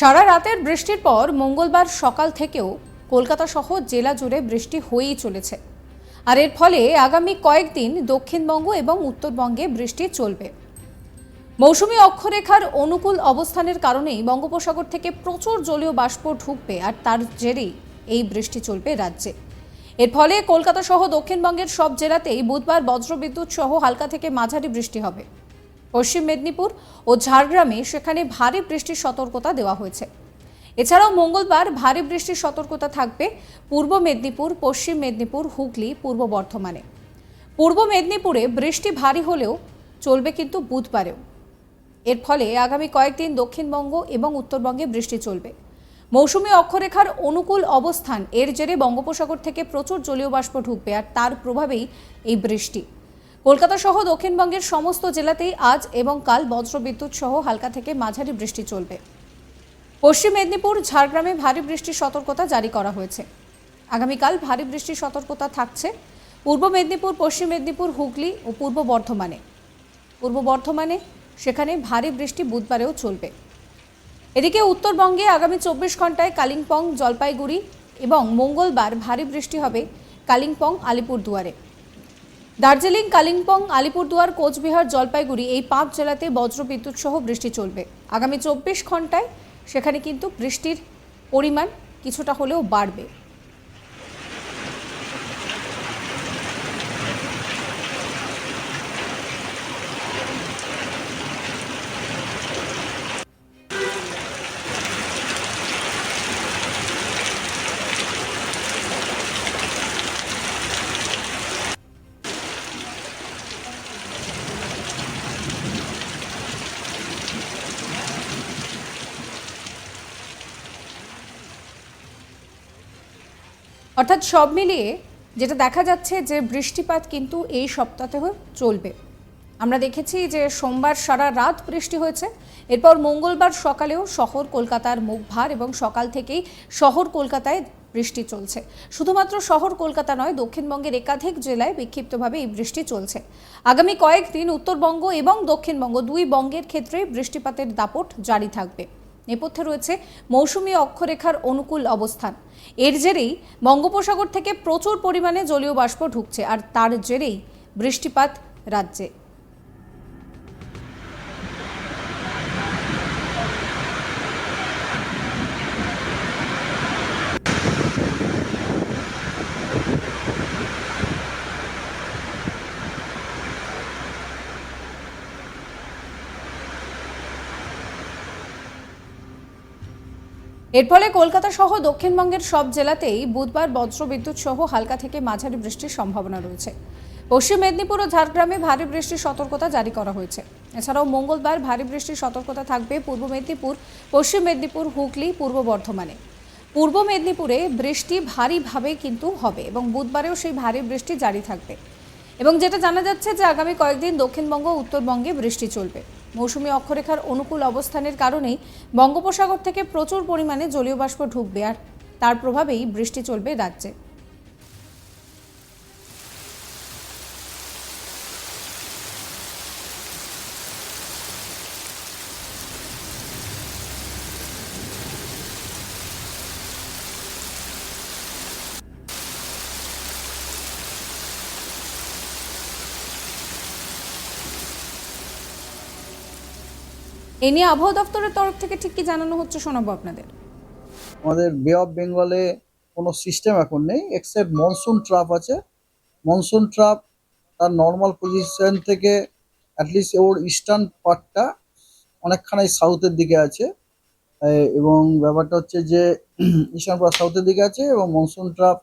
সারা রাতের বৃষ্টির পর মঙ্গলবার সকাল থেকেও কলকাতা সহ জেলা জুড়ে বৃষ্টি হয়েই চলেছে। আর এর ফলে আগামী কয়েকদিন দক্ষিণবঙ্গ এবং উত্তরবঙ্গে বৃষ্টি চলবে। মৌসুমি অক্ষরেখার অনুকূল অবস্থানের কারণেই বঙ্গোপসাগর থেকে প্রচুর জলীয় বাষ্প ঢুকবে আর তার জেরেই এই বৃষ্টি চলবে রাজ্যে। এর ফলে কলকাতা সহ দক্ষিণবঙ্গের সব জেলাতেই বুধবার বজ্রবিদ্যুৎ সহ হালকা থেকে মাঝারি বৃষ্টি হবে। পশ্চিম মেদিনীপুর ও ঝাড়গ্রামে সেখানে ভারী বৃষ্টির সতর্কতা দেওয়া হয়েছে। এছাড়াও মঙ্গলবার ভারী বৃষ্টির সতর্কতা থাকবে পূর্ব মেদিনীপুর, পশ্চিম মেদিনীপুর, হুগলি, পূর্ব বর্ধমানে। পূর্ব মেদিনীপুরে বৃষ্টি ভারী হলেও চলবে কিন্তু বুধবারেও। এর ফলে আগামী কয়েকদিন দক্ষিণবঙ্গ এবং উত্তরবঙ্গে বৃষ্টি চলবে। মৌসুমী অক্ষরেখার অনুকূল অবস্থান এর জেরে বঙ্গোপসাগর থেকে প্রচুর জলীয় বাষ্প ঢুকবে আর তার প্রভাবেই এই বৃষ্টি। কলকাতা সহ দক্ষিণবঙ্গের সমস্ত জেলাতেই আজ এবং কাল বজ্রবিদ্যুৎ সহ হালকা থেকে মাঝারি বৃষ্টি চলবে। পশ্চিম মেদিনীপুর, ঝাড়গ্রামে ভারী বৃষ্টির সতর্কতা জারি করা হয়েছে। আগামীকাল ভারী বৃষ্টির সতর্কতা থাকছে পূর্ব মেদিনীপুর, পশ্চিম মেদিনীপুর, হুগলি ও পূর্ব বর্ধমানে। পূর্ব বর্ধমানে সেখানে ভারী বৃষ্টি বুধবারেও চলবে। এদিকে উত্তরবঙ্গে আগামী চব্বিশ ঘন্টায় কালিম্পং, জলপাইগুড়ি এবং মঙ্গলবার ভারী বৃষ্টি হবে কালিম্পং, আলিপুরদুয়ারে। দার্জিলিং, কালিম্পং, আলিপুরদুয়ার, কোচবিহার, জলপাইগুড়ি এই পাঁচ জেলাতে বজ্রবিদ্যুৎ সহ বৃষ্টি চলবে। আগামী চব্বিশ ঘন্টায় সেখানে কিন্তু বৃষ্টির পরিমাণ কিছুটা হলেও বাড়বে। অর্থাৎ সব মিলিয়ে যেটা দেখা যাচ্ছে যে বৃষ্টিপাত কিন্তু এই সপ্তাহেও চলবে। আমরা দেখেছি যে সোমবার সারা রাত বৃষ্টি হয়েছে। এরপর মঙ্গলবার সকালেও শহর কলকাতার মুখ ভার এবং সকাল থেকেই শহর কলকাতায় বৃষ্টি চলছে। শুধুমাত্র শহর কলকাতা নয়, দক্ষিণবঙ্গের একাধিক জেলায় বিক্ষিপ্তভাবে এই বৃষ্টি চলছে। আগামী কয়েকদিন উত্তরবঙ্গ এবং দক্ষিণবঙ্গ দুই বঙ্গের ক্ষেত্রে বৃষ্টিপাতের দাপট জারি থাকবে। নেপথ্যে রয়েছে মৌসুমী অক্ষরেখার অনুকূল অবস্থান। এর জেরেই বঙ্গোপসাগর থেকে প্রচুর পরিমাণে জলীয় বাষ্প ঢুকছে, আর তার জেরেই বৃষ্টিপাত রাজ্যে। এর ফলে কলকাতা সহ দক্ষিণবঙ্গের সব জেলাতেই বুধবার বজ্রবিদ্যুৎ সহ হালকা থেকে মাঝারি বৃষ্টির সম্ভাবনা রয়েছে। পশ্চিম মেদিনীপুর ও ঝাড়গ্রামে ভারী বৃষ্টির সতর্কতা জারি করা হয়েছে। এছাড়াও মঙ্গলবার ভারী বৃষ্টির সতর্কতা থাকবে পূর্ব মেদিনীপুর, পশ্চিম মেদিনীপুর, হুগলি, পূর্ব বর্ধমানে। পূর্ব মেদিনীপুরে বৃষ্টি ভারীভাবে কিন্তু হবে এবং বুধবারেও সেই ভারী বৃষ্টি জারি থাকবে। এবং যেটা জানা যাচ্ছে যে আগামী কয়েকদিন দক্ষিণবঙ্গ উত্তরবঙ্গে বৃষ্টি চলবে। মৌসুমী অক্ষরেখার অনুকূল অবস্থানের কারণেই বঙ্গোপসাগর থেকে প্রচুর পরিমাণে জলীয় বাষ্প ঢুকবে আর তার প্রভাবেই বৃষ্টি চলবে রাজ্যে। এ নিয়ে আবহাওয়া দপ্তরের তরফ থেকে ঠিক কি জানানো হচ্ছে শোনাবো আপনাদের। আমাদের বে অফ বেঙ্গলে কোনো সিস্টেম এখন নেই এক্সেপ্ট মনসুন ট্রাপ আছে। মনসুন ট্রাপ তার নর্মাল পজিশন থেকে অ্যাটলিস্ট ওর ইস্টার্ন পার্টটা অনেকখানি সাউথের দিকে আছে। এবং ব্যাপারটা হচ্ছে যে ইস্টার্ন পার্ট সাউথের দিকে আছে এবং মনসুন ট্রাপ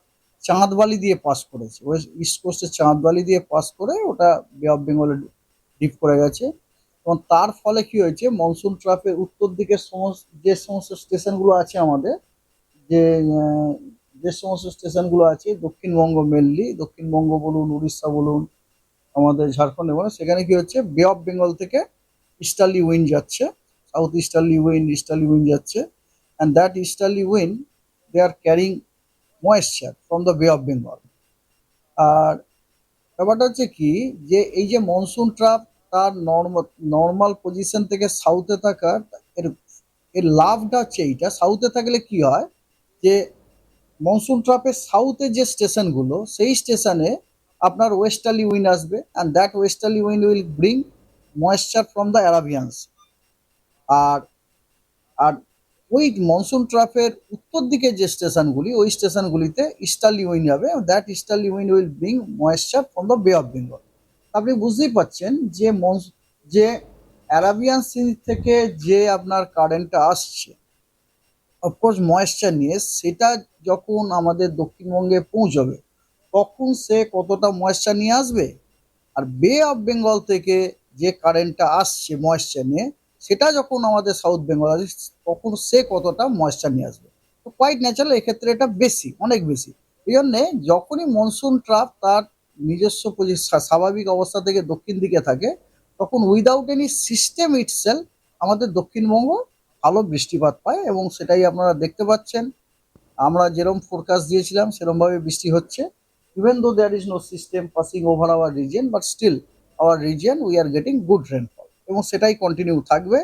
চাঁদবালি দিয়ে পাস করেছে। ওয়েস্ট ইস্ট কোস্টে চাঁদবালি দিয়ে পাস করে ওটা বে অফ বেঙ্গলে ডিপ করে গেছে। এবং তার ফলে কি হয়েছে, মনসুন ট্রাফের উত্তর দিকের যে সমস্ত স্টেশনগুলো আছে আমাদের, যে যে সমস্ত স্টেশনগুলো আছে, দক্ষিণবঙ্গ মেনলি দক্ষিণবঙ্গ বলুন, উড়িষ্যা বলুন, আমাদের ঝাড়খণ্ডে বলুন, সেখানে কি হচ্ছে বে অফ বেঙ্গল থেকে ইস্টার্লি উইন্ড যাচ্ছে south easterly wind easterly wind যাচ্ছে and that easterly wind they are carrying moisture from the bay of Bengal আর ব্যাপারটা হচ্ছে কি, যে এই যে মনসুন ট্রাপ তার নর্মাল পজিশন থেকে সাউথে থাকা এর এর লাভটা হচ্ছে এইটা। সাউথে থাকলে কি হয় যে মনসুন ট্রাপের সাউথে যে স্টেশনগুলো সেই স্টেশনে আপনার ওয়েস্টার্লি উইন্ড আসবে and that westerly wind will bring moisture from the arabians আর আর ওই মনসুন ট্রাফের উত্তর দিকে যে স্টেশনগুলি ওই স্টেশনগুলিতে ইস্টার্লি উইন্ড যাবে that easterly wind will bring moisture from the bay of Bengal আপনি বুঝতেই পাচ্ছেন যে যে অ্যারাবিয়ান সি থেকে যে আপনার কারেন্টটা আসছে অফকোর্স ময়েশ্চার নিয়ে সেটা যখন আমাদের দক্ষিণবঙ্গে পৌঁছবে, তখন সে কতটা ময়েশ্চার নিয়ে আসবে? আর বে অফ বেঙ্গল থেকে যে কারেন্টটা আসছে ময়েশ্চার নিয়ে, সেটা যখন আমাদের সাউথ বেঙ্গল আসে, তখন সে কতটা ময়েশ্চার নিয়ে আসবে? তো কোয়াইট ন্যাচারাল এক্ষেত্রে এটা বেশি, অনেক বেশি। এই জন্যে যখনই মনসুন ট্রাপ তার নিজস্ব স্বাভাবিক অবস্থা থেকে দক্ষিণ দিকে থাকে, তখন উইদাউট এনি সিস্টেম ইটসেল আমাদের দক্ষিণবঙ্গ ভালো বৃষ্টিপাত পায় এবং সেটাই আপনারা দেখতে পাচ্ছেন। আমরা যেরকম ফোরকাস্ট দিয়েছিলাম, সেরকমভাবে বৃষ্টি হচ্ছে। Even though there is no system passing over our region but still our region we are getting good rainfall এবং সেটাই কন্টিনিউ থাকবে।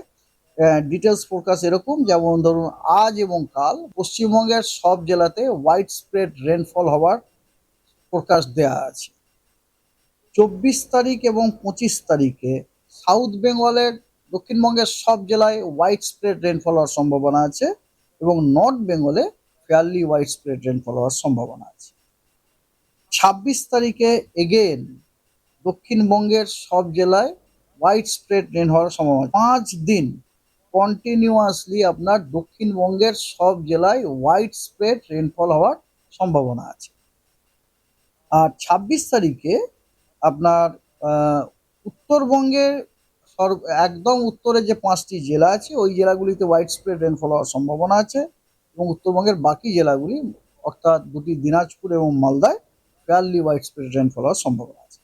ডিটেলস ফোরকাস্ট এরকম, যেমন ধরুন আজ এবং কাল পশ্চিমবঙ্গের সব জেলাতে হোয়াইট স্প্রেড রেনফল হওয়ার ফোরকাস্ট দেওয়া আছে। চব্বিশ তারিখ এবং পঁচিশ তারিখে সাউথ বেঙ্গলের দক্ষিণবঙ্গের সব জেলায় হোয়াইট স্প্রেড রেনফল হওয়ার সম্ভাবনা আছে এবং নর্থ বেঙ্গলে ফেয়ারলি হোয়াইট স্প্রেড রেনফল হওয়ার সম্ভাবনা আছে। ছাব্বিশ তারিখে এগেন দক্ষিণবঙ্গের সব জেলায় হোয়াইট স্প্রেড রেন হওয়ার সম্ভাবনা পাঁচ দিন কন্টিনিউয়াসলি আপনার দক্ষিণবঙ্গের সব জেলায় হোয়াইট স্প্রেড রেনফল হওয়ার সম্ভাবনা আছে। আর ছাব্বিশ তারিখে আপনার আহ, উত্তরবঙ্গের সর্ব একদম উত্তরে যে পাঁচটি জেলা আছে ওই জেলাগুলিতে হোয়াইট স্প্রেড রেনফল হওয়ার সম্ভাবনা আছে এবং উত্তরবঙ্গের বাকি জেলাগুলি অর্থাৎ দুটি দিনাজপুর এবং মালদায় ফেয়ারলি হোয়াইট স্প্রেড রেনফল হওয়ার সম্ভাবনা আছে।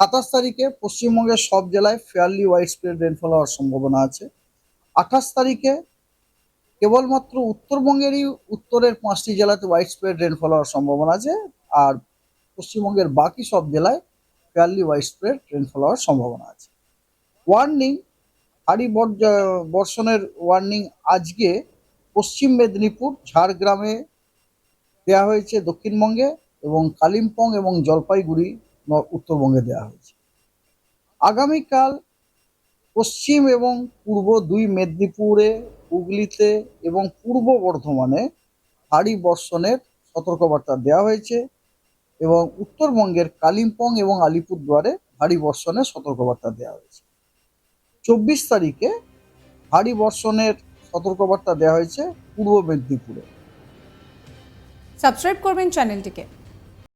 সাতাশ তারিখে পশ্চিমবঙ্গের সব জেলায় ফেয়ারলি হোয়াইট স্প্রেড রেনফল হওয়ার সম্ভাবনা আছে। আঠাশ তারিখে কেবলমাত্র উত্তরবঙ্গেরই উত্তরের পাঁচটি জেলাতে হোয়াইট স্প্রেড রেনফল হওয়ার সম্ভাবনা আছে। আর পশ্চিমবঙ্গের বাকি সব জেলায় ফেয়ারলি হোয়াইট স্প্রেড রেনফল হওয়ার সম্ভাবনা আছে। ওয়ার্নিং ভারী বর্ষণের ওয়ার্নিং আজকে পশ্চিম মেদিনীপুর, ঝাড়গ্রামে দেওয়া হয়েছে, দক্ষিণবঙ্গে এবং কালিম্পং এবং জলপাইগুড়ি উত্তরবঙ্গে দেওয়া হয়েছে। আগামীকাল পশ্চিম এবং পূর্ব দুই মেদিনীপুরে, হুগলিতে এবং পূর্ব বর্ধমানে ভারী বর্ষণের সতর্কবার্তা দেওয়া হয়েছে। এবং উত্তরবঙ্গের কালিম্পং এবং আলিপুরদুয়ারে ভারী বর্ষণের সতর্কবার্তা দেওয়া হয়েছে। চব্বিশ তারিখে ভারী বর্ষণের সতর্কবার্তা দেওয়া হয়েছে পূর্ব মেদিনীপুরে। সাবস্ক্রাইব করবেন চ্যানেলটিকে।